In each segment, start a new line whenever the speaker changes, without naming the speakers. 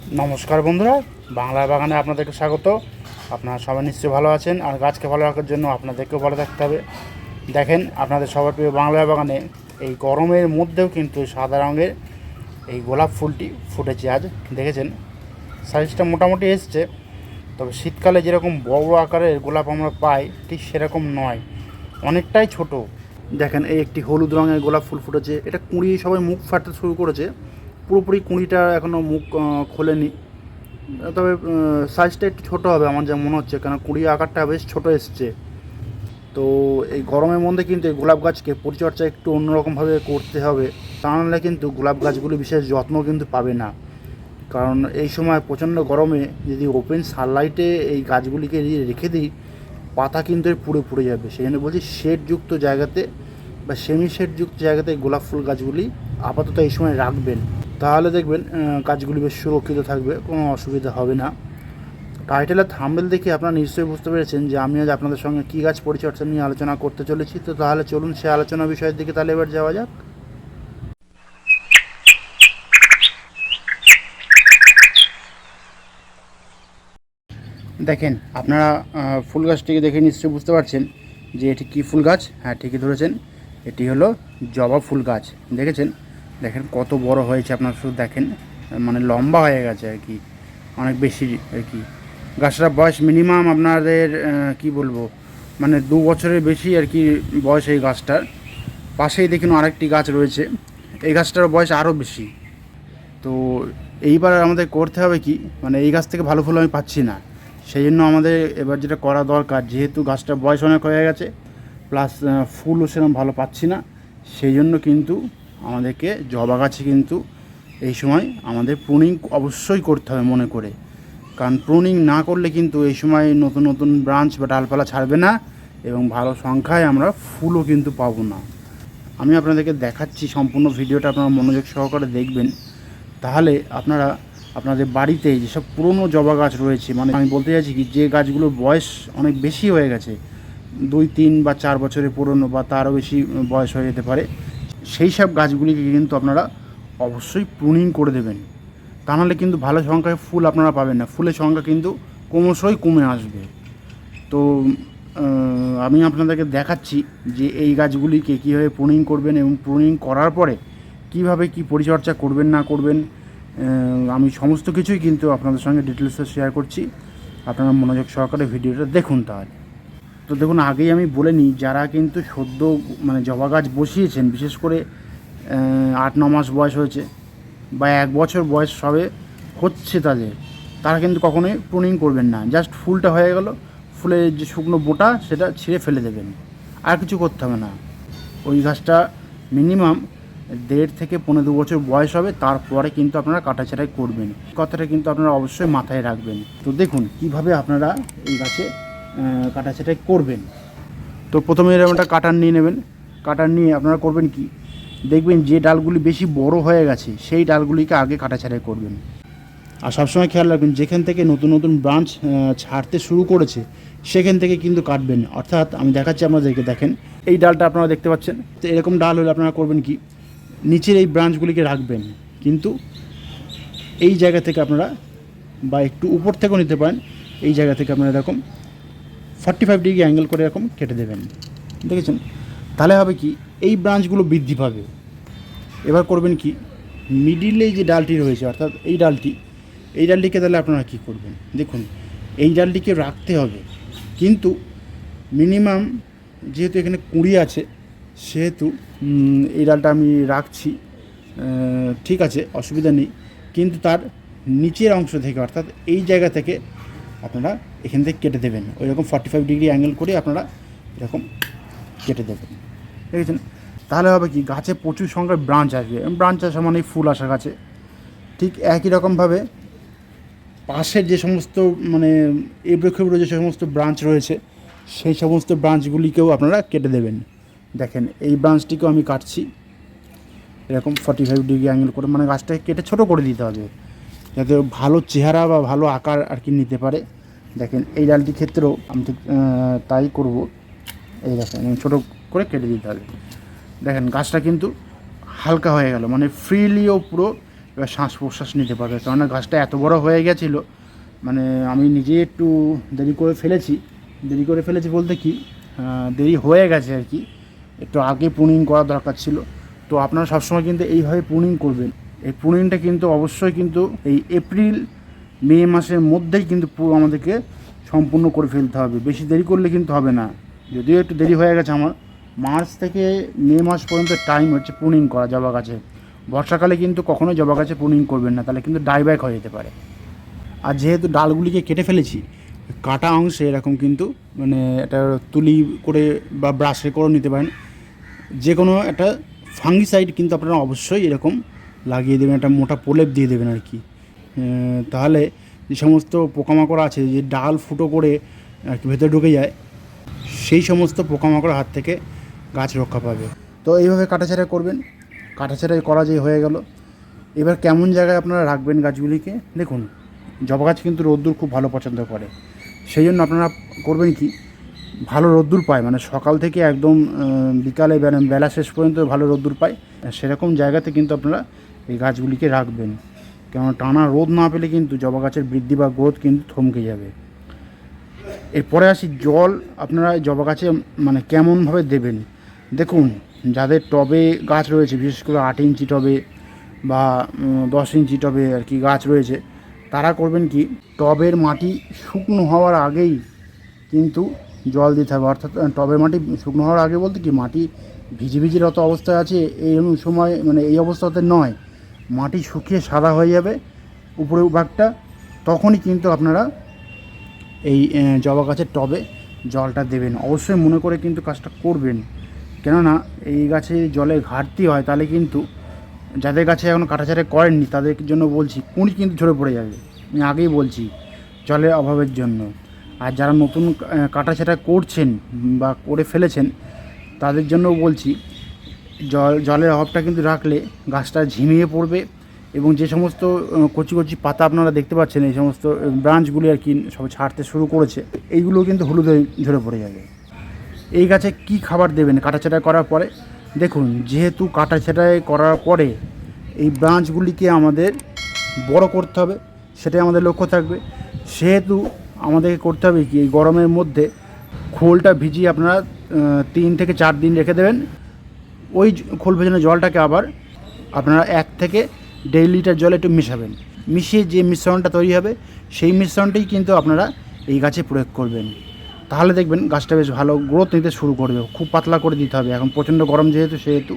নমস্কার বন্ধুরা বাংলা বাগানে আপনাদেরকে স্বাগত। আপনারা সবাই নিশ্চয়ই ভালো আছেন, আর গাছকে ভালো রাখার জন্য আপনাদেরকেও ভালো থাকতে হবে। দেখেন, আপনাদের সবার প্রিয় বাংলা বাগানে এই গরমের মধ্যেও কিন্তু সাদা রঙের এই গোলাপ ফুলটি ফুটেছে আজ, দেখেছেন? সাইজটা মোটামুটি এসছে, তবে শীতকালে যেরকম বড় আকারের গোলাপ আমরা পাই, ঠিক সেরকম নয়, অনেকটাই ছোট। দেখেন, এই একটি হলুদ রঙের গোলাপ ফুল ফুটেছে, এটা কুঁড়ি সবাই মুখ ফাটতে শুরু করেছে। পুরোপুরি কুঁড়িটা এখনও মুখ খোলেনি। তবে সাইজটা একটু ছোটো হবে আমার যা মনে হচ্ছে, কেন কুঁড়ি আকারটা বেশ ছোটো এসছে। তো এই গরমের মধ্যে কিন্তু এই গোলাপ গাছকে পরিচর্যা একটু অন্যরকমভাবে করতে হবে। তা নাহলে কিন্তু গোলাপ গাছগুলি বিশেষ যত্ন কিন্তু পাবে না। কারণ এই সময় প্রচণ্ড গরমে যদি ওপেন সানলাইটে এই গাছগুলিকে রেখে দিই, পাতা কিন্তু পুড়ে পুড়ে যাবে। সেই জন্য বলছি শেডযুক্ত জায়গাতে বা সেমি শেডযুক্ত জায়গাতে গোলাপ ফুল গাছগুলি আপাতত এই সময় রাখবেন। তাহলে দেখবেন গাছগুলি বেশ সুরক্ষিত থাকবে, কোনো অসুবিধা হবে না। টাইটেলের থাম্বেল দেখে আপনারা নিশ্চয়ই বুঝতে পেরেছেন যে আমি আজ আপনাদের সঙ্গে কী গাছ পরিচর্যা নিয়ে আলোচনা করতে চলেছি। তো তাহলে চলুন সে আলোচনা বিষয়ের দিকে তাহলে এবার যাওয়া যাক। দেখেন, আপনারা ফুল গাছটিকে দেখে নিশ্চয়ই বুঝতে পারছেন যে এটি কী ফুল গাছ? হ্যাঁ ঠিকই ধরেছেন। এটি হলো জবা ফুল গাছ। দেখেছেন? দেখেন কত বড় হয়েছে, আপনার শুধু দেখেন মানে লম্বা হয়ে গেছে আর কি, অনেক বেশি আর কি। গাছটার বয়স মিনিমাম আপনাদের কি বলব মানে দু বছরের বেশি আর কি বয়স এই গাছটার। পাশেই দেখুন আরেকটি গাছ রয়েছে, এই গাছটার বয়স আরও বেশি। তো এইবার আমাদের করতে হবে কি মানে এই গাছ থেকে ভালো ফুল আমি পাচ্ছি না। সেই জন্য আমাদের এবার যেটা করা দরকার, যেহেতু গাছটার বয়স অনেক হয়ে গেছে প্লাস ফুলও সেরকম ভালো পাচ্ছি না, সেই জন্য কিন্তু আমাদেরকে জবা গাছে কিন্তু এই সময় আমাদের প্রুনিং অবশ্যই করতে হবে মনে করে। কারণ প্রুনিং না করলে কিন্তু এই সময় নতুন নতুন ব্রাঞ্চ বা ডালপালা ছাড়বে না এবং ভালো সংখ্যায় আমরা ফুলও কিন্তু পাবো না। আমি আপনাদেরকে দেখাচ্ছি সম্পূর্ণ ভিডিওটা, আপনারা মনোযোগ সহকারে দেখবেন। তাহলে আপনারা আপনাদের বাড়িতে যেসব পুরনো জবা গাছ রয়েছে মানে আমি বলতে চাইছি কি, যে গাছগুলোর বয়স অনেক বেশি হয়ে গেছে, দুই, তিন বা চার বছরের পুরনো বা তারও বেশি বয়স হয়ে যেতে পারে সেই সব গাছগুলিকে কিন্তু আপনারা অবশ্যই প্রুনিং করে দেবেন। তা নাহলে কিন্তু ভালো সংখ্যায় ফুল আপনারা পাবেন না। ফুলের সংখ্যা কিন্তু ক্রমশই কমে আসবে। তো আমি আপনাদেরকে দেখাচ্ছি যে এই গাছগুলিকে কীভাবে প্রুনিং করবেন এবং প্রুনিং করার পরে কীভাবে কি পরিচর্যা করবেন, না করবেন আমি সমস্ত কিছুই কিন্তু আপনাদের সঙ্গে ডিটেলসে শেয়ার করছি। আপনারা মনোযোগ সহকারে ভিডিওটা দেখুন তাহলে। তো দেখুন, আগেই আমি বলে নিই, যারা কিন্তু সদ্য মানে জবা গাছ বসিয়েছেন, বিশেষ করে আট, ন মাস বয়স হয়েছে বা এক বছর বয়স সবে হচ্ছে তাদের, তারা কিন্তু কখনোই প্রুনিং করবেন না। জাস্ট ফুলটা হয়ে গেল, ফুলের যে শুকনো বোটা, সেটা ছিঁড়ে ফেলে দেবেন। আর কিছু করতে হবে না। ওই গাছটা মিনিমাম দেড় থেকে পনেরো দু বছর বয়স হবে, তারপরে কিন্তু আপনারা কাটাছাড়াই করবেন। কথাটা কিন্তু আপনারা অবশ্যই মাথায় রাখবেন। তো দেখুন, কীভাবে আপনারা এই গাছে আহ, কাটাছাড়াই করবেন। তো প্রথমে এরকম একটা কাটার নিয়ে নেবেন। কাটার নিয়ে আপনারা করবেন কি? দেখবেন যে ডালগুলি বেশি বড় হয়ে গেছে সেই ডালগুলিকে আগে কাটাছাড়াই করবেন। আর সবসময় খেয়াল রাখবেন যেখান থেকে নতুন নতুন ব্রাঞ্চ ছাড়তে শুরু করেছে সেখান থেকে কিন্তু কাটবেন। অর্থাৎ আমি দেখাচ্ছি আপনাদেরকে দেখেন। এই ডালটা আপনারা দেখতে পাচ্ছেন। তো এরকম ডাল হলে আপনারা করবেন কি? নিচের এই ব্রাঞ্চগুলিকে রাখবেন। কিন্তু এই জায়গা থেকে আপনারা বা একটু উপর থেকেও নিতে পারেন। এই জায়গা থেকে আপনারা এরকম ফর্টি ফাইভ ডিগ্রি অ্যাঙ্গেল করে এরকম কেটে দেবেন। দেখেছেন? তাহলে হবে কি, এই ব্রাঞ্চগুলো বৃদ্ধি পাবে। এবার করবেন কি মিডিলে যে ডালটি রয়েছে, অর্থাৎ এই ডালটি, এই ডালটিকে তাহলে আপনারা কী করবেন? দেখুন, এই ডালটিকে রাখতে হবে। কিন্তু মিনিমাম যেহেতু এখানে কুঁড়ি আছে, সেহেতু এই ডালটা আমি রাখছি ঠিক আছে, অসুবিধা নেই। কিন্তু তার নিচের অংশ থেকে, অর্থাৎ এই জায়গা থেকে আপনারা এখান থেকে কেটে দেবেন। ওই রকম ফর্টি ফাইভ ডিগ্রি অ্যাঙ্গেল করে আপনারা এরকম কেটে দেবেন। দেখেছেন? তাহলে হবে কি? গাছে প্রচুর সংখ্যায় ব্রাঞ্চ আসবে। ব্রাঞ্চ আসা মানেই ফুল আসা গাছে। ঠিক একই রকমভাবে পাশের যে সমস্ত মানে এবড়ো খেবড়ো যে সমস্ত ব্রাঞ্চ রয়েছে, সেই সমস্ত ব্রাঞ্চগুলিকেও আপনারা কেটে দেবেন। দেখেন, এই ব্রাঞ্চটিকেও আমি কাটছি। এরকম ফর্টি ফাইভ ডিগ্রি অ্যাঙ্গেল করে মানে গাছটাকে কেটে ছোটো করে দিতে হবে। যাতে ভালো চেহারা বা ভালো আকার আর কি নিতে পারে। দেখেন, এই ডালটির ক্ষেত্রেও আমি তাই করব। এই দেখেন ছোটো করে কেটে দিতে হবে। দেখেন, গাছটা কিন্তু হালকা হয়ে গেল মানে ফ্রিলিও পুরো এবার শ্বাস প্রশ্বাস নিতে পারবে। কেননা গাছটা এত বড় হয়ে গেছিল মানে আমি নিজে একটু দেরি করে ফেলেছি। দেরি করে ফেলেছি বলতে কি দেরি হয়ে গেছে আর কি। একটু আগে পুনিং করা দরকার ছিল। তো আপনারা সবসময় কিন্তু এইভাবে পুনিং করবেন। এই পুনিংটা কিন্তু অবশ্যই কিন্তু এই এপ্রিল, মে মাসের মধ্যেই কিন্তু পুরো আমাদেরকে সম্পূর্ণ করে ফেলতে হবে। বেশি দেরি করলে কিন্তু হবে না। যদিও একটু দেরি হয়ে গেছে আমার, মার্চ থেকে মে মাস পর্যন্ত টাইম হচ্ছে পুনিং করা জবা গাছে। বর্ষাকালে কিন্তু কখনোই জবা গাছে পুনিং করবেন না, তাহলে কিন্তু ডাইব্যাক হয়ে যেতে পারে। আর যেহেতু ডালগুলিকে কেটে ফেলেছি, কাটা অংশে এরকম কিন্তু মানে একটা তুলি করে বা ব্রাশে করে নিতে পারেন। যে কোনো একটা ফাঙ্গিসাইড কিন্তু আপনারা অবশ্যই এরকম লাগিয়ে দেবেন, একটা মোটা প্রলেপ দিয়ে দেবেন আর কি। তাহলে যে সমস্ত পোকামাকড় আছে, যে ডাল ফুটো করে আর কি ভেতরে ঢুকে যায়, সেই সমস্ত পোকামাকড় হাত থেকে গাছ রক্ষা পাবে। তো এইভাবে কাটাছাড়া করবেন। কাটাছাড়াই করা যে হয়ে গেল। এবার কেমন জায়গায় আপনারা রাখবেন গাছগুলিকে? দেখুন, জবা গাছ কিন্তু রোদ্দুর খুব ভালো পছন্দ করে। সেই জন্য আপনারা করবেন কি? ভালো রোদ্দুর পায় মানে সকাল থেকে একদম বিকালে বেলা- শেষ পর্যন্ত ভালো রোদ্দুর পায়। সেরকম জায়গাতে কিন্তু আপনারা এই গাছগুলিকে রাখবেন। কেননা টানা রোদ না পেলে কিন্তু জবা গাছের বৃদ্ধি বা গ্রোথ কিন্তু থমকে যাবে। এরপরে আসি জল। আপনারা জবা গাছে মানে কেমনভাবে দেবেন? দেখুন, যাদের টবে গাছ রয়েছে, বিশেষ করে আট ইঞ্চি টবে বা দশ ইঞ্চি টবে আর কি গাছ রয়েছে, তারা করবেন কি, টবের মাটি শুকনো হওয়ার আগেই কিন্তু জল দিতে হবে। অর্থাৎ টবের মাটি শুকনো হওয়ার আগে বলতে কি, মাটি ভিজে ভিজে রত অবস্থায় আছে, এই সময় মানে এই অবস্থাতে নয়। মাটি শুকিয়ে সাদা হয়ে যাবে উপরে ভাগটা তখনই কিন্তু আপনারা এই জবা গাছের টবে জলটা দেবেন। অবশ্যই মনে করে কিন্তু কাজটা করবেন। কেননা এই গাছে জলের ঘাটতি হয় তাহলে কিন্তু যাদের গাছে এখন কাটাছাড়া করেননি তাদের জন্য বলছি কুঁড়ি কিন্তু ঝরে পড়ে যাবে। আমি আগেই বলছি জলের অভাবের জন্য। আর যারা নতুন আহ, কাটাছাড়া করছেন বা করে ফেলেছেন তাদের জন্য বলছি জল, জলের অভাবটা কিন্তু রাখলে গাছটা ঝিমিয়ে পড়বে এবং যে সমস্ত কচি কচি পাতা আপনারা দেখতে পাচ্ছেন, এই সমস্ত ব্রাঞ্চগুলি আর কি সব ছাড়তে শুরু করেছে এইগুলো কিন্তু হলুদ হয়ে ঝরে পড়ে যাবে। এই গাছে কি খাবার দেবেন কাটাছাটা করার পরে? দেখুন, যেহেতু কাটাছাটাই করার পরে এই ব্রাঞ্চগুলিকে আমাদের বড় করতে হবে, সেটাই আমাদের লক্ষ্য থাকবে। সেহেতু আমাদেরকে করতে হবে কি, এই গরমের মধ্যে খোলটা ভিজিয়ে আপনারা তিন থেকে চার দিন রেখে দেবেন। ওই খোল ভেজানো জলটাকে আবার আপনারা এক থেকে দেড় লিটার জলে একটু মিশাবেন। মিশিয়ে যে মিশ্রণটা তৈরি হবে, সেই মিশ্রণটাই কিন্তু আপনারা এই গাছে প্রয়োগ করবেন। তাহলে দেখবেন গাছটা বেশ ভালো গ্রোথ নিতে শুরু করবে। খুব পাতলা করে দিতে হবে। এখন প্রচণ্ড গরম যেহেতু, সেহেতু।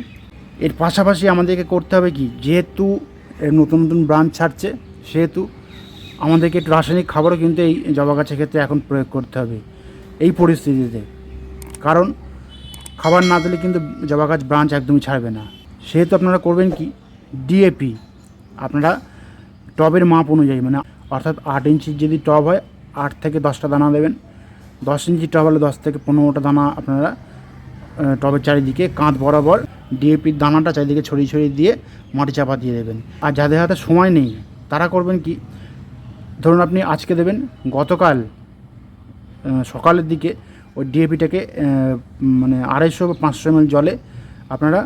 এর পাশাপাশি আমাদেরকে করতে হবে কি, যেহেতু নতুন নতুন ব্রাঞ্চ ছাড়ছে, সেহেতু আমাদেরকে একটু রাসায়নিক খাবারও কিন্তু এই জবা গাছের ক্ষেত্রে এখন প্রয়োগ করতে হবে এই পরিস্থিতিতে। কারণ খাবার না দিলে কিন্তু জবা গাছ ব্রাঞ্চ একদমই ছাড়বে না। সেহেতু আপনারা করবেন কি? ডিএপি আপনারা টবের মাপ অনুযায়ী মানে অর্থাৎ আট ইঞ্চির যদি টব হয়, আট থেকে দশটা দানা দেবেন। দশ ইঞ্চি টব হলে দশ থেকে পনেরোটা দানা আপনারা টবের চারিদিকে কাঁধ বরাবর ডিএপির দানাটা চারিদিকে ছড়িয়ে ছড়িয়ে দিয়ে মাটি চাপা দিয়ে দেবেন। আর যাদের হাতে সময় নেই, তারা করবেন কি? ধরুন আপনি আজকে দেবেন, গতকাল সকালের দিকে ওই ডিএপিটাকে মানে আড়াইশো বা পাঁচশো এমএল জলে আপনারা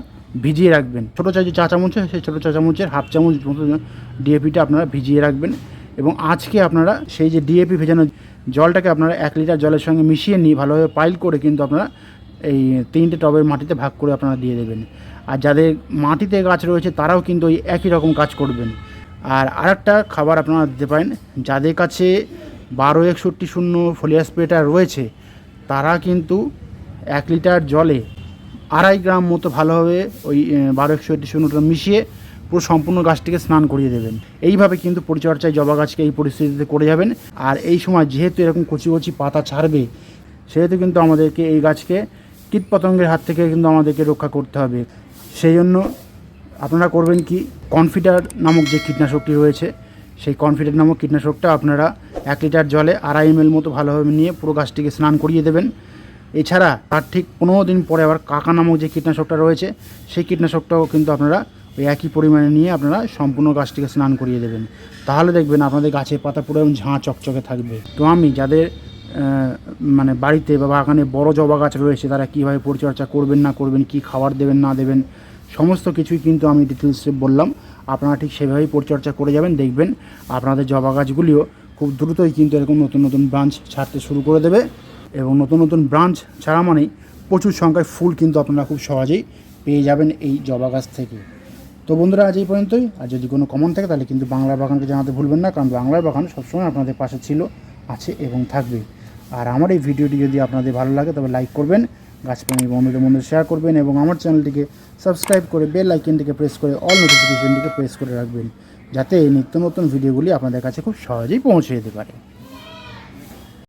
ভিজিয়ে রাখবেন। ছোটো চাই যে চা চামচ সেই ছোটো চা চামচের হাফ চামচ মতো ডিএপিটা আপনারা ভিজিয়ে রাখবেন এবং আজকে আপনারা সেই যে ডিএপি ভেজানো জলটাকে আপনারা এক লিটার জলের সঙ্গে মিশিয়ে নিয়ে ভালোভাবে পাইল করে কিন্তু আপনারা এই তিনটে টবের মাটিতে ভাগ করে আপনারা দিয়ে দেবেন। আর যাদের মাটিতে গাছ রয়েছে তারাও কিন্তু ওই একই রকম কাজ করবেন। আর আরেকটা খাবার আপনারা দিতে পারেন, যাদের কাছে বারো একষট্টি শূন্য ফোলিয়া স্প্রেটা রয়েছে তারা কিন্তু এক লিটার জলে আড়াই গ্রাম মতো ভালোভাবে ওই বারো একষট্টি শূন্যটা মিশিয়ে পুরো সম্পূর্ণ গাছটিকে স্নান করিয়ে দেবেন। এইভাবে কিন্তু পরিচর্যায় জবা গাছকে এই পরিস্থিতিতে করে যাবেন। আর এই সময় যেহেতু এরকম কচি কচি পাতা ছাড়বে, সেহেতু কিন্তু আমাদেরকে এই গাছকে কীটপতঙ্গের হাত থেকে কিন্তু আমাদেরকে রক্ষা করতে হবে। সেই জন্য আপনারা করবেন কি কনফিডার নামক যে কীটনাশকটি রয়েছে সেই কনফিডেন্ট নামক কীটনাশকটা আপনারা এক লিটার জলে আড়াই এম মতো ভালোভাবে নিয়ে পুরো গাছটিকে স্নান করিয়ে দেবেন। এছাড়া তার ঠিক পনেরো দিন পরে আবার কাকা নামক যে কীটনাশকটা রয়েছে, সেই কীটনাশকটাও কিন্তু আপনারা ওই একই পরিমাণে নিয়ে আপনারা সম্পূর্ণ গাছটিকে স্নান করিয়ে দেবেন। তাহলে দেখবেন আপনাদের গাছের পাতা পুরো এবং ঝাঁ চকচকে থাকবে। তো আমি যাদের মানে বাড়িতে বা বাগানে বড় জবা গাছ রয়েছে, তারা কীভাবে পরিচর্যা করবেন, না করবেন, কি খাবার দেবেন, না দেবেন, সমস্ত কিছুই কিন্তু আমি ডিটেলসে বললাম। আপনারা ঠিক সেভাবেই পরিচর্যা করে যাবেন, দেখবেন আপনাদের জবা গাছগুলিও খুব দ্রুতই কিন্তু এরকম নতুন নতুন ব্রাঞ্চ ছাড়তে শুরু করে দেবে এবং নতুন নতুন ব্রাঞ্চ ছাড়া মানেই প্রচুর সংখ্যায় ফুল কিন্তু আপনারা খুব সহজেই পেয়ে যাবেন এই জবা গাছ থেকে। তো বন্ধুরা, আজ এই পর্যন্তই। আর যদি কোনো কমন থাকে, তাহলে কিন্তু বাংলার বাগানকে জানাতে ভুলবেন না, কারণ বাংলার বাগান সবসময় আপনাদের পাশে ছিল, আছে এবং থাকবে। আর আমার এই ভিডিওটি যদি আপনাদের ভালো লাগে, তবে লাইক করবেন গাছপ্রেমী বন্ধুদের মধ্যে শেয়ার করবেন এবং আমার চ্যানেলটিকে সাবস্ক্রাইব করে বেল আইকনটিকে প্রেস করে অল নোটিফিকেশনটিকে প্রেস করে রাখবেন, যাতে নিত্য নতুন ভিডিওগুলি আপনাদের কাছে খুব সহজেই পৌঁছে যেতে পারে।